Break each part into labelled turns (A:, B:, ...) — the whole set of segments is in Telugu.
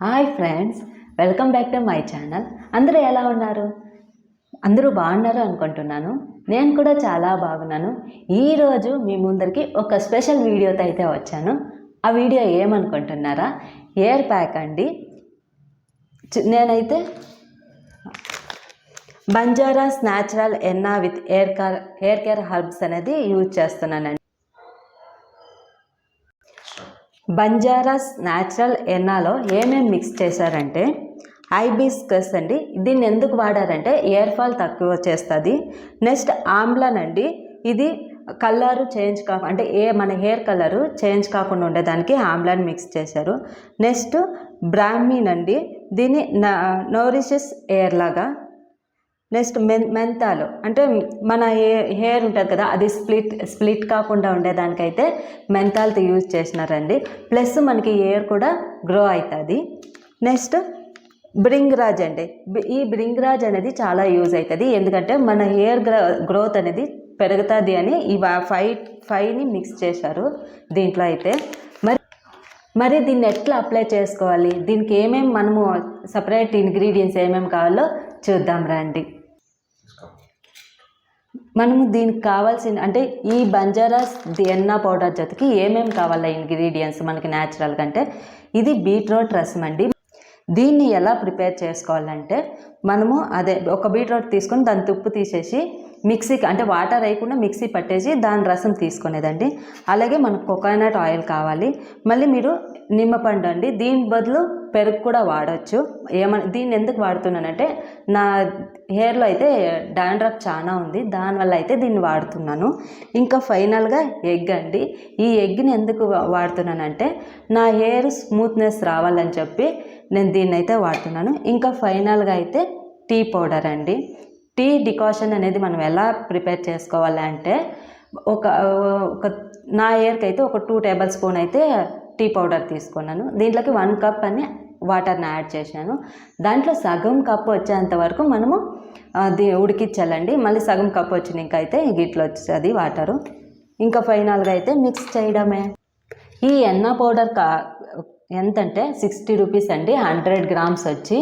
A: Hi friends welcome back to my channel. అందరూ ఎలా ఉన్నారు? అందరూ బాగున్నారు అనుకుంటున్నాను. నేను కూడా చాలా బాగున్నాను. ఈరోజు మీ ముందరికి ఒక స్పెషల్ వీడియోతో అయితే వచ్చాను. ఆ వీడియో ఏమనుకుంటున్నారా? ఎయిర్ ప్యాక్ అండి. నేనైతే Banjara's natural henna with hair care hair care herbs అనేది యూజ్ చేస్తున్నానండి. బంజారాస్ న్యాచురల్ ఎన్నాలో ఏమేమి మిక్స్ చేశారంటే ఐబిస్కస్ అండి. దీన్ని ఎందుకు వాడారంటే ఎయిర్ ఫాల్ తక్కువ చేస్తుంది. నెక్స్ట్ ఆమ్లాన్ అండి. ఇది కలరు చేంజ్ కా అంటే ఏ మన హెయిర్ కలరు చేంజ్ కాకుండా ఉండేదానికి ఆమ్లాన్ మిక్స్ చేశారు. నెక్స్ట్ బ్రాహ్మీన్ అండి. దీన్ని నోరిషస్ ఎయిర్ లాగా నెక్స్ట్ మెన్ మెంతాలు. అంటే మన హే హెయిర్ ఉంటుంది కదా అది స్ప్లిట్ స్ప్లిట్ కాకుండా ఉండేదానికైతే మెంతాలతో యూజ్ చేసినారండి. ప్లస్ మనకి హెయిర్ కూడా గ్రో అవుతుంది నెక్స్ట్ బ్రింగ్రాజ్ అండి. ఈ బ్రింగ్రాజ్ అనేది చాలా యూజ్ అవుతుంది ఎందుకంటే మన హెయిర్ గ్రోత్ అనేది పెరుగుతుంది అని ఈ ఫైవ్ ఫైవ్ని మిక్స్ చేశారు దీంట్లో అయితే. మరి మరి దీన్ని ఎట్లా అప్లై చేసుకోవాలి? దీనికి ఏమేమి మనము సపరేట్ ఇంగ్రీడియంట్స్ ఏమేమి కావాలో చూద్దాం రండి. మనము దీనికి కావాల్సిన అంటే ఈ బంజారాస్ ఎన్నా పౌడర్ జతకి ఏమేమి కావాలి ఇంగ్రీడియంట్స్ మనకి న్యాచురల్గా అంటే ఇది బీట్రూట్ రసం అండి. దీన్ని ఎలా ప్రిపేర్ చేసుకోవాలంటే మనము అదే ఒక బీట్రూట్ తీసుకొని దాని తుప్పు తీసేసి మిక్సీకి అంటే వాటర్ వేయకుండా మిక్సీ పట్టేసి దాని రసం తీసుకునేదండి. అలాగే మనకు కోకోనట్ ఆయిల్ కావాలి. మళ్ళీ మీరు నిమ్మపండు అండి. దీని బదులు పెరుగు కూడా వాడచ్చు. ఏమని దీన్ని ఎందుకు వాడుతున్నానంటే నా హెయిర్లో అయితే డాండ్రఫ్ చాలా ఉంది. దానివల్ల అయితే దీన్ని వాడుతున్నాను. ఇంకా ఫైనల్గా ఎగ్ అండి. ఈ ఎగ్ని ఎందుకు వాడుతున్నానంటే నా హెయిర్ స్మూత్నెస్ రావాలని చెప్పి నేను దీన్ని అయితే వాడుతున్నాను. ఇంకా ఫైనల్గా అయితే టీ పౌడర్ అండి. టీ డికాషన్ అనేది మనం ఎలా ప్రిపేర్ చేసుకోవాలి అంటే ఒక ఒక నా హెయిర్కి అయితే ఒక టూ టేబుల్ స్పూన్ అయితే టీ పౌడర్ తీసుకున్నాను. దీంట్లోకి వన్ కప్ అని వాటర్ని యాడ్ చేశాను. దాంట్లో సగం కప్ వచ్చేంత వరకు మనము అది ఉడికించాలండి. మళ్ళీ సగం కప్ వచ్చినాక అయితే ఇట్లా వచ్చేది వాటరు. ఇంకా ఫైనల్గా అయితే మిక్స్ చేయడమే. ఈ ఎన్న పౌడర్ కా ఎంతంటే సిక్స్టీ రూపీస్ అండి. హండ్రెడ్ గ్రామ్స్ వచ్చి.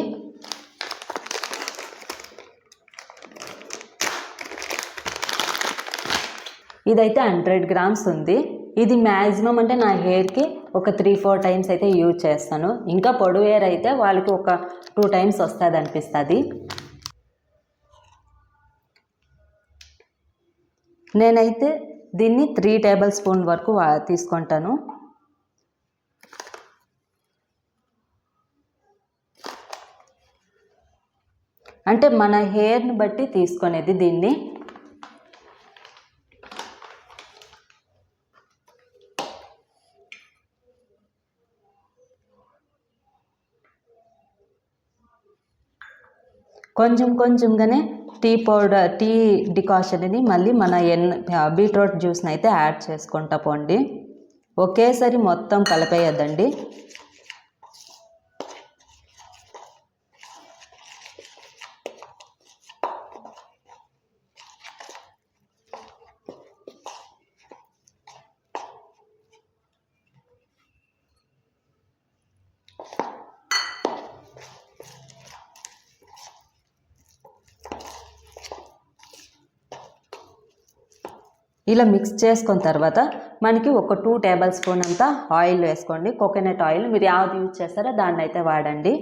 A: ఇదైతే హండ్రెడ్ గ్రామ్స్ ఉంది. ఇది మ్యాక్సిమం అంటే నా హెయిర్కి ఒక త్రీ ఫోర్ టైమ్స్ అయితే యూజ్ చేస్తాను. ఇంకా పొడవు హెయిర్ అయితే వాళ్ళకి ఒక టూ టైమ్స్ వస్తుంది అనిపిస్తుంది. నేనైతే దీన్ని త్రీ టేబుల్ స్పూన్ వరకు తీసుకుంటాను. అంటే మన హెయిర్ని బట్టి తీసుకునేది దీన్ని. కొంచెం కొంచెంగానే టీ పౌడర్ టీ డికాషన్ని మళ్ళీ మన ఎన్ బీట్రూట్ జ్యూస్ని అయితే యాడ్ చేసుకుంటా పోండి. ఒకేసారి మొత్తం కలిపేయద్దండి. ఇలా మిక్స్ చేసుకున్న తర్వాత మనకి ఒక టూ టేబుల్ స్పూన్ అంతా ఆయిల్ వేసుకోండి. కోకోనట్ ఆయిల్ మీరు యావది యూజ్ చేస్తారో దాన్ని అయితే వాడండి.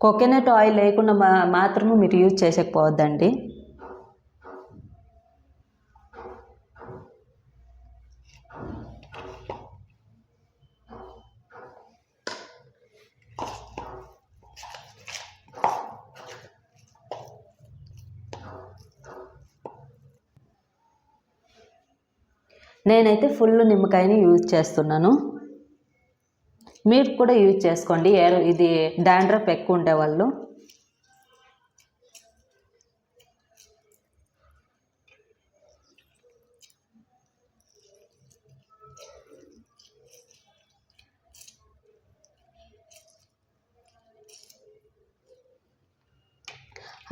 A: కోకోనట్ ఆయిల్ లేకుండా మా మాత్రము మీరు యూజ్ చేసకపోవద్దండి. నేనైతే ఫుల్ నిమ్మకాయని యూజ్ చేస్తున్నాను. మీరు కూడా యూజ్ చేసుకోండి. ఏ ఇది డాండ్రప్ ఎక్కువ ఉండే వాళ్ళు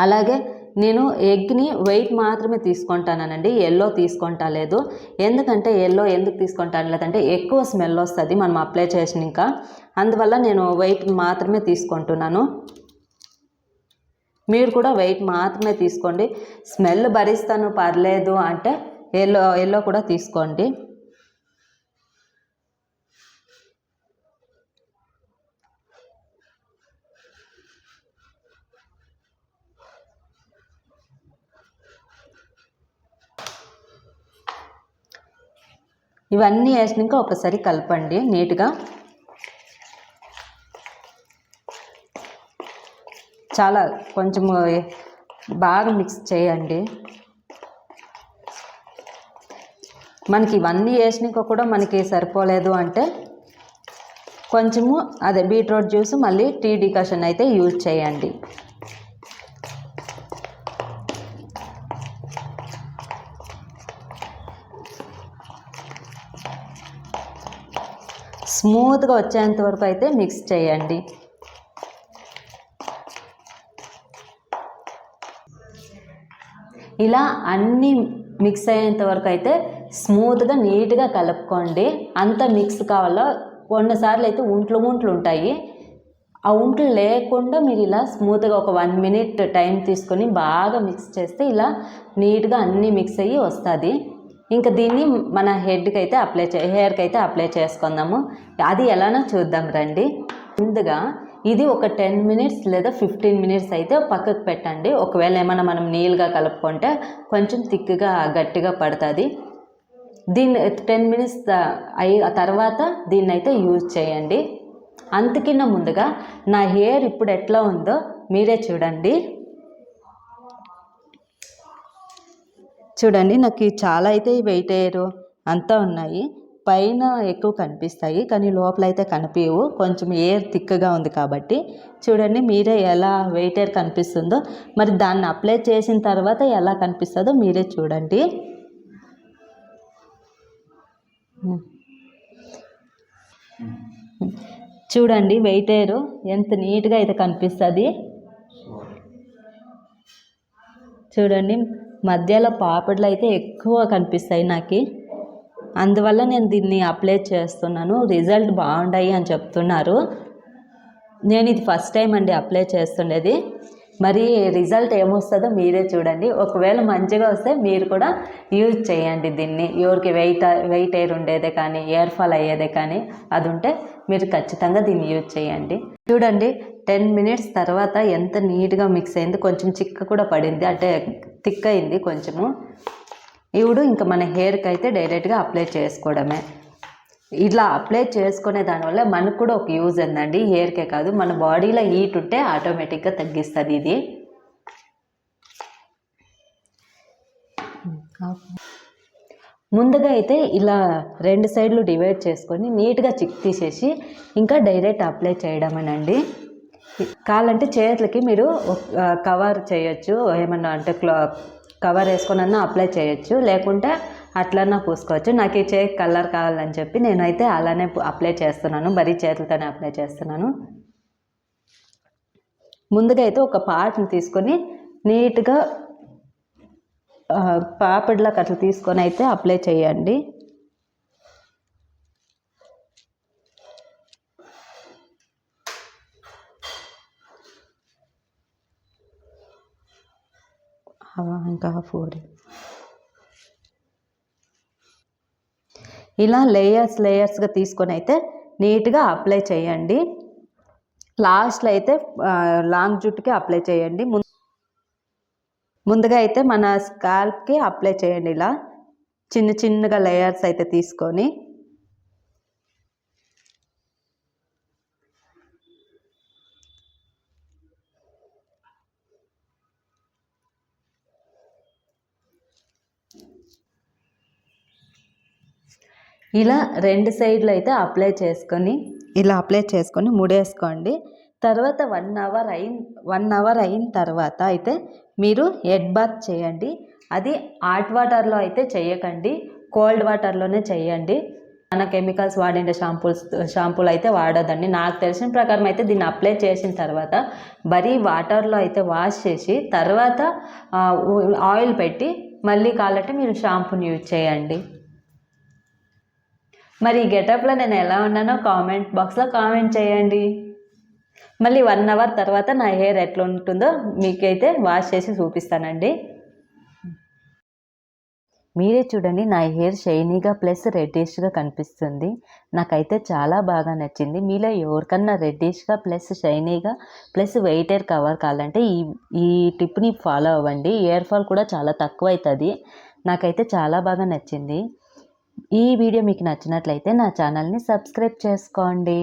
A: అలాగే నేను ఎగ్ని వెయిట్ మాత్రమే తీసుకుంటానండి ఎల్లో తీసుకుంటా లేదు. ఎందుకంటే ఎల్లో ఎందుకు తీసుకుంటాను? లేదంటే ఎక్కువ స్మెల్ వస్తుంది. మనం అప్లై చేసిన ఇంకా. అందువల్ల నేను వెయిట్ మాత్రమే తీసుకుంటున్నాను. మీరు కూడా వెయిట్ మాత్రమే తీసుకోండి. స్మెల్ భరిస్తాను పర్లేదు అంటే ఎల్లో ఎల్లో కూడా తీసుకోండి. ఇవన్నీ వేసినాక ఒకసారి కలపండి నీట్గా. చాలా కొంచెం బాగా మిక్స్ చేయండి. మనకి ఇవన్నీ వేసినాక కూడా మనకి సరిపోలేదు అంటే కొంచెము అదే బీట్రూట్ జ్యూస్ మళ్ళీ టీ డికాషన్ అయితే యూజ్ చేయండి. స్మూత్గా వచ్చేంత వరకు అయితే మిక్స్ చేయండి. ఇలా అన్నీ మిక్స్ అయ్యేంత వరకు అయితే స్మూత్గా నీట్గా కలుపుకోండి. అంత మిక్స్ కావాలో కొన్నిసార్లు అయితే ఉంట్లు ఉంట్లు ఉంటాయి. ఆ ఉంట్లు లేకుండా మీరు ఇలా స్మూత్గా ఒక వన్ మినిట్ టైం తీసుకొని బాగా మిక్స్ చేస్తే ఇలా నీట్గా అన్నీ మిక్స్ అయ్యి వస్తుంది. ఇంకా దీన్ని మన హెడ్కి అయితే అప్లై చే హెయిర్కి అయితే అప్లై చేసుకుందాము. అది ఎలానో చూద్దాం రండి. ముందుగా ఇది ఒక టెన్ మినిట్స్ లేదా ఫిఫ్టీన్ మినిట్స్ అయితే పక్కకు పెట్టండి. ఒకవేళ ఏమైనా మనం నీళ్ళుగా కలుపుకుంటే కొంచెం థిక్గా గట్టిగా పడుతుంది. దీన్ని టెన్ మినిట్స్ అయి తర్వాత దీన్ని అయితే యూజ్ చేయండి. అంతకిన్న ముందుగా నా హెయిర్ ఇప్పుడు ఎట్లా ఉందో మీరే చూడండి. చూడండి నాకు చాలా అయితే వెయిట్ అయ్యారు అంతా ఉన్నాయి. పైన ఎక్కువ కనిపిస్తాయి కానీ లోపల అయితే కనిపించవు కొంచెం ఎయిర్ థిక్గా ఉంది కాబట్టి. చూడండి మీరే ఎలా వెయిట్ ఎయిర్ కనిపిస్తుందో. మరి దాన్ని అప్లై చేసిన తర్వాత ఎలా కనిపిస్తుందో మీరే చూడండి. చూడండి వెయిట్ ఎయిర్ ఎంత నీట్గా అయితే కనిపిస్తుంది. చూడండి మధ్యలో పాపడ్లు అయితే ఎక్కువ కనిపిస్తాయి నాకు. అందువల్ల నేను దీన్ని అప్లై చేస్తున్నాను. రిజల్ట్ బాగుంటాయి అని చెప్తున్నారు. నేను ఇది ఫస్ట్ టైం అండి అప్లై చేస్తుండేది. మరి రిజల్ట్ ఏమొస్తుందో మీరే చూడండి. ఒకవేళ మంచిగా వస్తే మీరు కూడా యూజ్ చేయండి దీన్ని. ఎవరికి వెయిట్ వెయిట్ ఎయిర్ ఉండేదే కానీ ఎయిర్ ఫాల్ అయ్యేదే కానీ అది ఉంటే మీరు ఖచ్చితంగా దీన్ని యూజ్ చేయండి. చూడండి టెన్ మినిట్స్ తర్వాత ఎంత నీట్గా మిక్స్ అయింది కొంచెం చిక్క కూడా పడింది. అంటే థిక్ అయింది కొంచెము. ఇప్పుడు ఇంకా మన హెయిర్కి అయితే డైరెక్ట్గా అప్లై చేసుకోవడమే. ఇలా అప్లై చేసుకునే దానివల్ల మనకు కూడా ఒక యూజ్ ఉందండి. హెయిర్కే కాదు మన బాడీలో హీట్ ఉంటే ఆటోమేటిక్గా తగ్గిస్తుంది ఇది. ముందుగా అయితే ఇలా రెండు సైడ్లు డివైడ్ చేసుకొని నీట్గా చిక్ తీసేసి ఇంకా డైరెక్ట్ అప్లై చేయడమేనండి. కావాలంటే చేతులకి మీరు కవర్ చేయొచ్చు ఏమన్నా అంటే క్లా కవర్ వేసుకొని అన్నా అప్లై చేయొచ్చు. లేకుంటే అట్లన్నా పూసుకోవచ్చు. నాకు ఈ చేక్ కలర్ కావాలని చెప్పి నేనైతే అలానే అప్లై చేస్తున్నాను. బరీ చేతులతోనే అప్లై చేస్తున్నాను. ముందుగా అయితే ఒక పార్ట్ని తీసుకొని నీట్గా పాపిడ్లకు అట్లా తీసుకొని అయితే అప్లై చేయండి. ఇంకా ఫోర్ ఇలా లేయర్స్ లేయర్స్గా తీసుకొని అయితే నీట్గా అప్లై చేయండి. లాస్ట్లో అయితే లాంగ్ జుట్టుకి అప్లై చేయండి. ముందుగా అయితే మన స్కాల్ప్కి అప్లై చేయండి ఇలా. చిన్న చిన్నగా లేయర్స్ అయితే తీసుకొని. ఇలా రెండు సైడ్లు అయితే అప్లై చేసుకొని ఇలా అప్లై చేసుకొని ముడేసుకోండి. తర్వాత వన్ అవర్ అయిన వన్ అవర్ అయిన తర్వాత అయితే మీరు హెడ్ బాత్ చేయండి. అది హాట్ వాటర్లో అయితే చేయకండి. కోల్డ్ వాటర్లోనే చేయండి. మన కెమికల్స్ వాడిన షాంపూస్ షాంపూలు అయితే వాడదండి నాకు తెలిసిన ప్రకారం అయితే దీన్ని అప్లై చేసిన తర్వాత బరీ వాటర్లో అయితే వాష్ చేసి తర్వాత ఆయిల్ పెట్టి మళ్ళీ కావాలంటే మీరు షాంపూని యూజ్ చేయండి. మరి ఈ గెటప్లో నేను ఎలా ఉన్నానో కామెంట్ బాక్స్లో కామెంట్ చేయండి. మళ్ళీ వన్ అవర్ తర్వాత నా హెయిర్ ఎట్లా ఉంటుందో మీకైతే వాష్ చేసి చూపిస్తానండి. మీరే చూడండి నా హెయిర్ షైనీగా ప్లస్ రెడ్డిష్గా కనిపిస్తుంది. నాకైతే చాలా బాగా నచ్చింది. మీలో ఎవరికన్నా రెడ్డిష్గా ప్లస్ షైనీగా ప్లస్ వెయిట్ హెయిర్ కవర్ కావాలంటే ఈ ఈ టిప్ని ఫాలో అవ్వండి. ఇయర్ ఫాల్ కూడా చాలా తక్కువ అవుతుంది నాకైతే చాలా బాగా నచ్చింది. ఈ వీడియో మీకు నచ్చినట్లయితే నా ఛానల్ని సబ్స్క్రైబ్ చేసుకోండి.